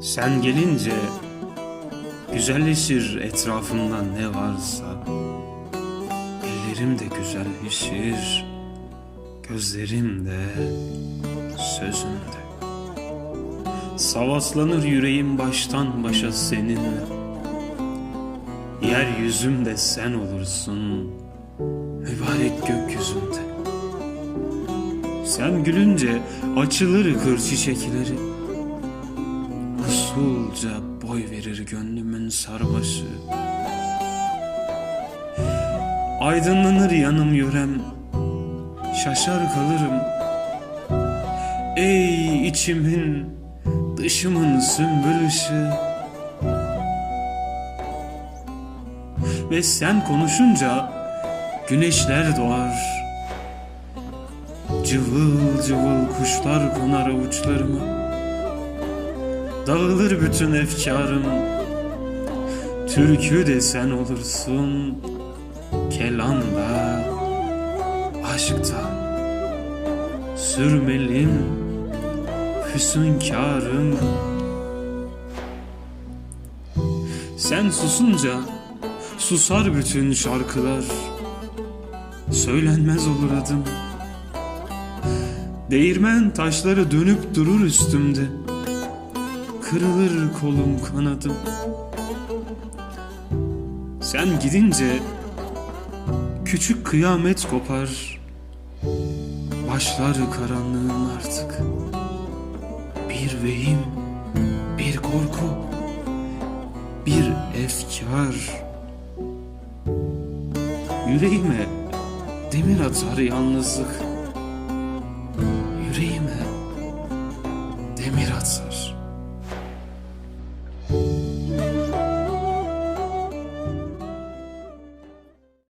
Sen gelince güzelleşir etrafımda ne varsa. Ellerim de güzelleşir, gözlerim de, sözüm de. Savaslanır yüreğim baştan başa seninle. Yeryüzümde sen olursun, mübarek gökyüzünde. Sen gülünce açılır kır çiçekleri. Usulca boy verir gönlümün sarbaşı. Aydınlanır yanım yörem, şaşar kalırım. Ey içimin, dışımın sümbül ışığı. Ve sen konuşunca güneşler doğar. Cıvıl cıvıl kuşlar konar avuçlarıma. Dağılır bütün efkarım. Türkü de sen olursun. Kelam da, aşk da. Sürmelim, füsunkarım. Sen susunca susar bütün şarkılar. Söylenmez olur adım. Değirmen taşları dönüp durur üstümde. Kırılır kolum kanadım. Sen gidince küçük kıyamet kopar. Başlar karanlığın artık. Bir vehim, bir korku, bir efkar. Yüreğime demir atar yalnızlık yüreğime demir atar.